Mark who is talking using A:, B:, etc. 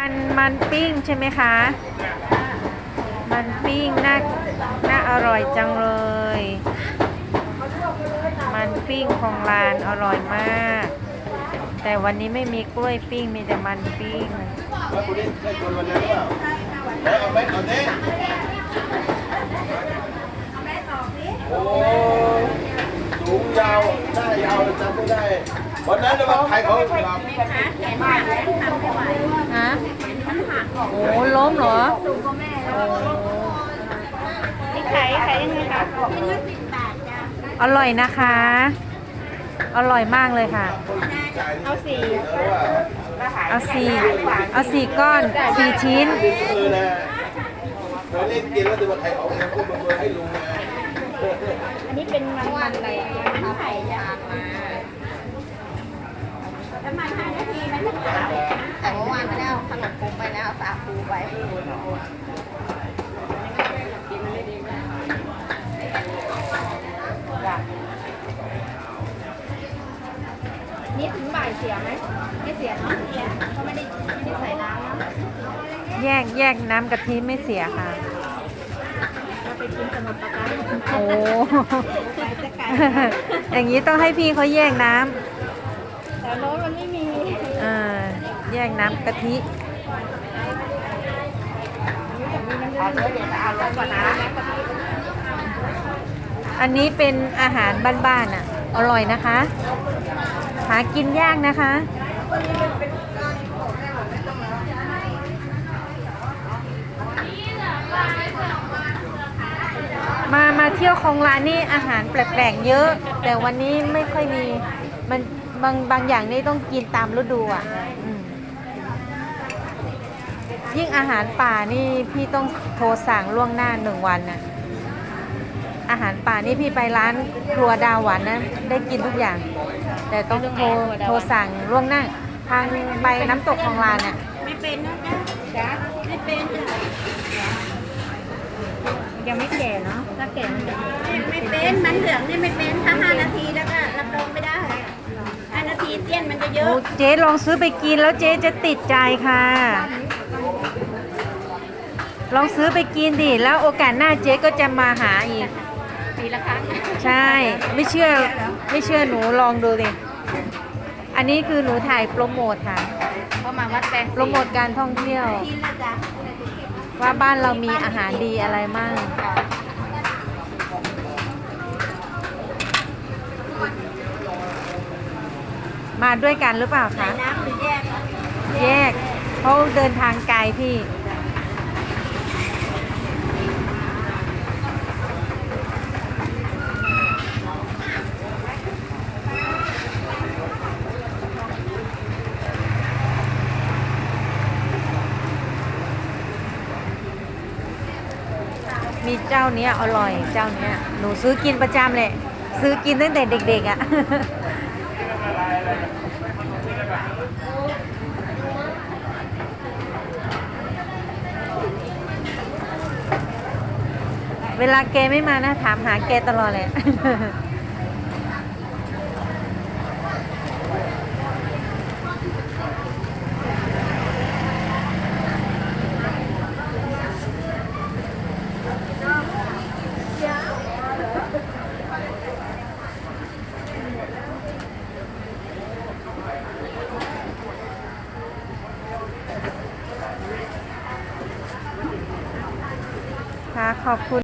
A: มันมันปิ้งใช่ไหมคะ มันปิ้งน่าน่าอร่อยจังเลย มันปิ้งของร้านอร่อยมาก แต่วันนี้ไม่มีกล้วยปิ้งมีแต่มันปิ้ง
B: แล้วคุณได้ได้คนวันนั้นหรือเปล่าแล้วเอาไหมเอาเนี้โอ้สูงยาวหน้ายาวจำไม่ได้ วันนั้นเราใครเขาห ลับ
A: ฮะโอ้ล้มเหรอโอ้
C: นี่ขายขายยังไงคะ
A: อร่อยนะคะ อร่อยมากเลยค่ะ
C: เอาสี่
A: เอาสี่เอาสี่ก้อนสี่ชิ้น
B: เออนะเคยเล่นเกมแล้วจะมาใครเขาเนี่ยพูดมาเบอร์ให้ลุงนะ
C: อันนี้เป็นมันมันอะไรคะไข่ยางมาประมาณห้านาทีไหมคะแต่เมื่อวานไม่ได้เอาขนมปุงไปแล้ว เอาสาคูไปนี่ถึงบ่ายเสียไหมไม่เสียเนาะเพราะไม่ได้ไม่ได้ใส่น้ำเนาะ
A: แยกแยกน้ำกะทิไม่เสียค่ะ
C: เราไปกินสมุนปราการ
A: โอ้
C: จะไกล
A: อย่างนี้ต้องให้พี่เขาแยกน้
C: แต่รถมันไม่มีำ
A: เออแยกน้ำกะทิ
C: เอันนี้
A: เป็นอาหารบ้านๆอะ อร่อยนะคะ หากินยากนะคะมา มาเที่ยวของร้านนี่อาหารแปลกๆเยอะ แต่วันนี้ไม่ค่อยมี มันบางบางอย่างนี่ต้องกินตามฤดูอะอื ยิ่งอาหารป่านี่พี่ต้องโทรสั่งล่วงหน้าหนึ่งวันนะอาหารป่านี่พี่ไปร้านครัวดาวหวานนะได้กินทุกอย่าง แต่ต้องโทรโทรสั่งล่วงหน้า ทางไปน้ำตกของลานเนี่ย
C: ไม่เป็นนะจ๊ะจ๊ะไม่เป็นจ้ะยังไม่แก่เนาะถ้าแก่ไม่เป็นมันเหลืองนี่ไม่เป็นถ้าห้านาทีแล้วก็รับรองไม่ได้ห้านาทีเตี้ยนมันจะเย
A: อ้
C: อะ
A: เจ๊ลองซื้อไปกินแล้วเจ๊จะติดใจค่ะ ลองซื้อไปกินดิ แล้วโอกาสหน้าเจ๊ก็จะมาหาอีก
C: ปีละครั้ง
A: ใช่ ไม่เชื่อ ไม่เชื่อหนูลองดูดิ อันนี้คือหนูถ่ายโปรโมทค่ะ
C: เข้ามาวัดแปลง
A: โปรโมทการท่องเที่ยว
C: ทีละจ้ะ
A: ว่าบ้านเรามีอาหารดีอะไรมั่งมาด้วยกันหรือเปล่า
C: ใส่
A: คะ
C: น้ำหรือแยกคะ
A: แยกเขาเดินทางไกลพี่ มีเจ้าเนี้ยอร่อยเจ้าเนี้ยหนูซื้อกินประจำเลยซื้อกินตั้งแต่เด็ก ๆอะเวลาแกไม่มานะ ถามหาแกตลอดเลย ขอบคุณ